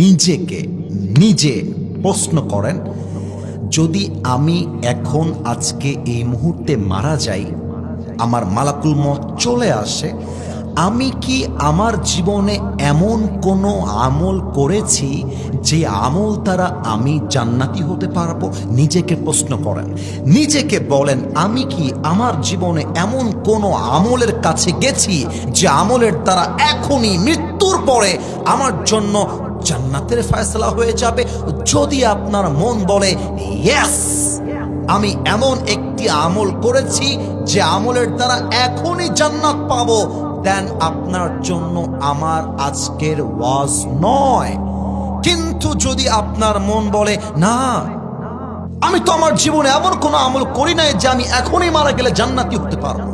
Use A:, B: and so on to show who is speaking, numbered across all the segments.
A: নিজেকে, নিজে প্রশ্ন করেন, যদি আমি এখন আজকে এই মুহূর্তে মারা যাই, আমার মালাকুল মত চলে আসে, আমি কি আমার জীবনে এমন কোনো আমল করেছি যে আমল দ্বারা আমি জান্নাতি হতে পারব? নিজেকে প্রশ্ন করেন। নিজেকে বলেন, আমি কি আমার জীবনে এমন কোনো আমলের কাছে গেছি যে আমলের দ্বারা এখনই মৃত্যুর পরে আমার জন্য জান্নাতের ফয়সলা হয়ে যাবে। যদি আপনার মন বলে ইয়েস আমি এমন একটি আমল করেছি যে আমলের দ্বারা এখনই জান্নাত পাবো দেন আপনার জন্য আমার আজকের ওয়াজ নয়। কিন্তু যদি আপনার মন বলে, না, আমি তো আমার জীবনে এমন কোনো আমল করি নাই যে আমি এখনই মারা গেলে জান্নাতি হতে পারব।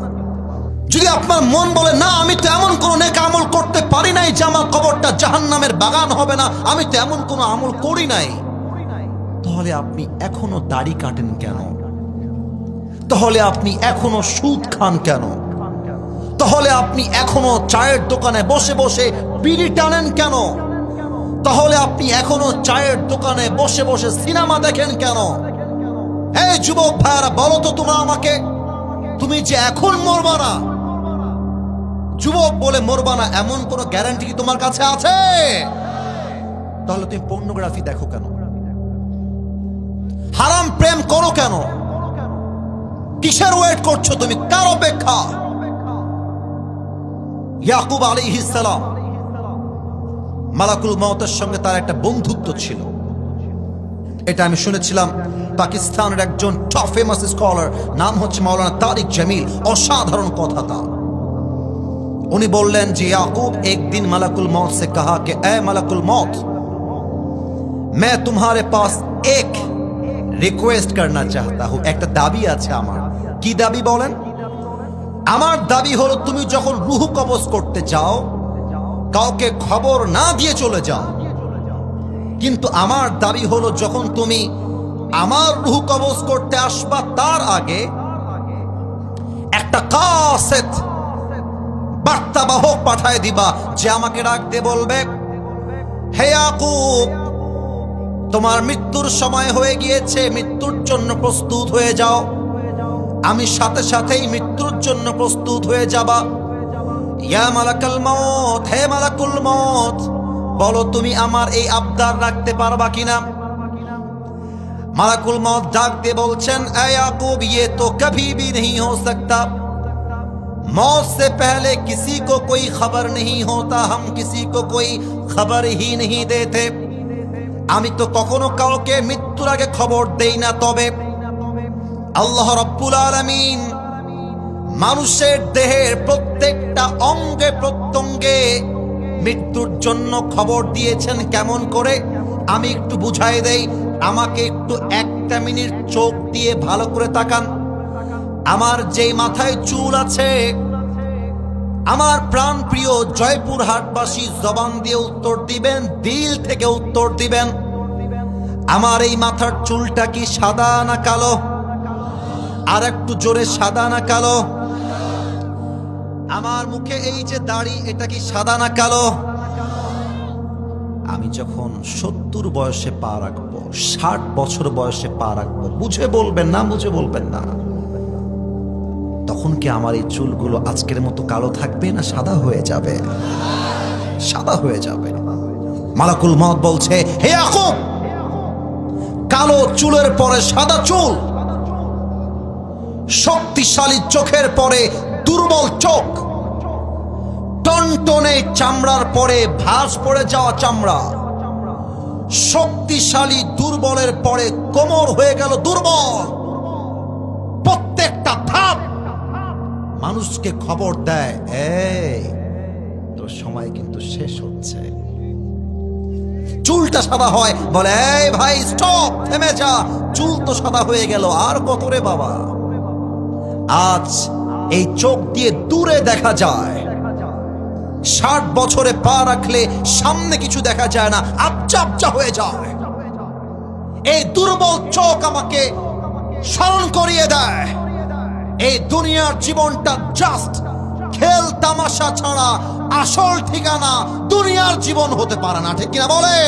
A: যদি আপনার মন বলে, না, আমি তো এমন কোনো নেক আমল করতে পারি নাই যে আমার কবরটা জাহান্নামের বাগান হবে না, আমি তো এমন কোনো আমল করি নাই, তাহলে আপনি এখনও দাড়ি কাটেন কেন? তাহলে আপনি এখনও সুদ খান কেন? তাহলে আপনি এখনও চায়ের দোকানে বসে বসে বিড়ি টানেন কেন? তাহলে আপনি এখনও চায়ের দোকানে বসে বসে সিনেমা দেখেন কেন? এই যুবক ভাইয়ারা, বলো তো তোমরা আমাকে, তুমি যে এখন মরবা না যুবক বলে মরবা না, এমন কোনো গ্যারান্টি কি তোমার কাছে আছে? তাহলে তুমি পর্নোগ্রাফি দেখো কেন? হারাম প্রেম করো কেন? কিসের ওয়েট করছ তুমি? কার অপেক্ষা? ইয়াকুব আলী সালাম মালাকুল মতের সঙ্গে তার একটা বন্ধুত্ব ছিল। এটা আমি শুনেছিলাম, পাকিস্তানের একজন টপ ফেমাস স্কলার নাম হচ্ছে মাওলানা তারিক জামিল, অসাধারণ কথা তা উনি বললেন যে याकूब एक दिन मलकुल मौत से कहा कि ए मलकुल मौत मैं तुम्हारे पास एक রিকোয়েস্ট করনা চাহতা হু একটা দাবি আছে আমার কি দাবি বলেন আমার দাবি হলো তুমি যখন রুহ কবজ করতে যাও কাউকে খবর না দিয়ে চলে যাও কিন্তু আমার দাবি হলো যখন তুমি আমার রুহ কবজ করতে আসবা তার আগে একটা কাসেত বার্তাবাহক পাঠায় দিবা যে আমাকে রাখতে বলবে হে ইয়াকুব তোমার মৃত্যুর সময় হয়ে গিয়েছে মৃত্যুর জন্য প্রস্তুত হয়ে যাও আমি সাথে সাথেই মৃত্যুর জন্য প্রস্তুত হয়ে যাবা ইয়া মালাকাল মত হে মালাকুল মত বলো তুমি আমার এই আবদার রাখতে পারবা কিনা মালাকুল মত ডাক দিয়ে বলছেন এ याकूब ये तो कभी भी नहीं हो सकता मौत से पहले किसी को कोई खबर नहीं होता हम किसी को कोई खबर ही नहीं देते আমি তো কখনো কাউকে মৃত্যুর আগে খবর দেই না তবে আল্লাহ রব্বুল আলামিন মানুষের দেহের প্রত্যেকটা অঙ্গে প্রত্যঙ্গে মৃত্যুর জন্য খবর দিয়েছেন কেমন করে আমি একটু বুঝাই দেই আমাকে একটু একটা মিনিট চোখ দিয়ে ভালো করে তাকান আমার যেই মাথায় চুল আছে, আমার প্রাণ প্রিয় জয়পুর হাটবাসী জবান দিয়ে উত্তর দিবেন, দিল থেকে উত্তর দিবেন। আমার এই মাথার চুলটা কি সাদা না কালো? আর একটু জোরে সাদা না কালো? আমার মুখে এই যে দাড়ি, এটা কি সাদা না কালো? আমি যখন সত্তর বয়সে পা রাখব, ষাট বছর বয়সে পা রাখব, বুঝে বলবেন না, বুঝে বলবেন না। তখন কি আমার এই চুলগুলো আজকের মতো কালো থাকবে না সাদা হয়ে যাবে? সাদা হয়ে যাবে। মালাকুল মত বলছে, হে ইয়াকুব, কালো চুলের পরে সাদা চুল, শক্তিশালী চোখের পরে দুর্বল চোখ, টনটনে চামড়ার পরে ভাস পড়ে যাওয়া চামড়া, শক্তিশালী দুর্বলের পরে কোমর হয়ে গেল দুর্বল। মানুষকে খবর দেয়, এই, তোর সময় কিন্তু শেষ হচ্ছে। চুলটা সাদা হয়, বলে, এই ভাই স্টপ থেমে যা। চুল তো সাদা হয়ে গেল, আর কত রে বাবা? আজ এই চোখ দিয়ে দূরে দেখা যায়। ষাট বছরে পা রাখলে সামনে কিছু দেখা যায় না আবচা আবচা হয়ে যায়। এই দুর্বল চোখ আমাকে স্মরণ করিয়ে দেয়। এই দুনিয়ার জীবনটা জাস্ট খেল তামাশা ছাড়া আসল ঠিকানা দুনিয়ার জীবন হতে পারে না, ঠিক কিনা বলে?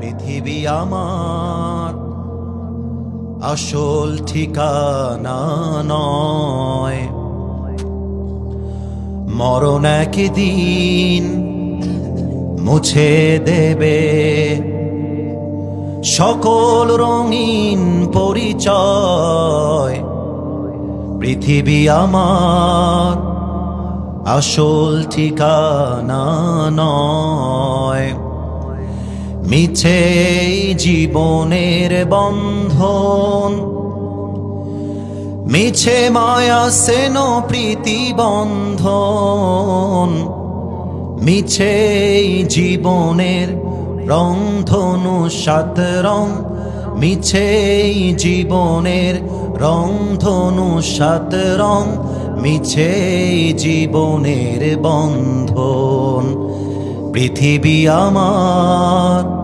A: পৃথিবী আমার আসল ঠিকানা নয়। মরণ একদিন মুছে দেবে। সকল রঙিন পরিচয় পৃথিবী আমার আসল ঠিকানা নয়। মিছে জীবনের বন্ধন, মিছে মায়া সেন প্রীতি বন্ধন মিছে জীবনের রং ধনু সাত রং, মিছে জীবনের রং ধনু সাত রং, মিছে জীবনের বন্ধন। পৃথিবী আমার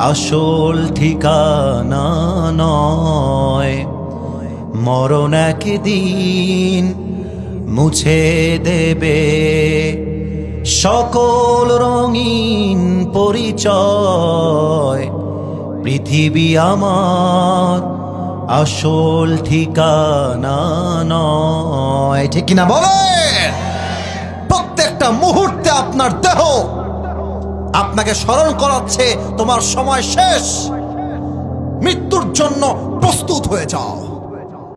A: আসল ঠিকানা নয়। মরণ একদিন মুছে দেবে। সকল রঙিন পরিচয় পৃথিবী আমার আসল ঠিকানা নয়। ঠিক কিনা বলেন প্রত্যেকটা মুহূর্তে আপনার দেহ আপনাকে স্মরণ করাচ্ছে, তোমার সময় শেষ। মৃত্যুর জন্য প্রস্তুত হয়ে যাও।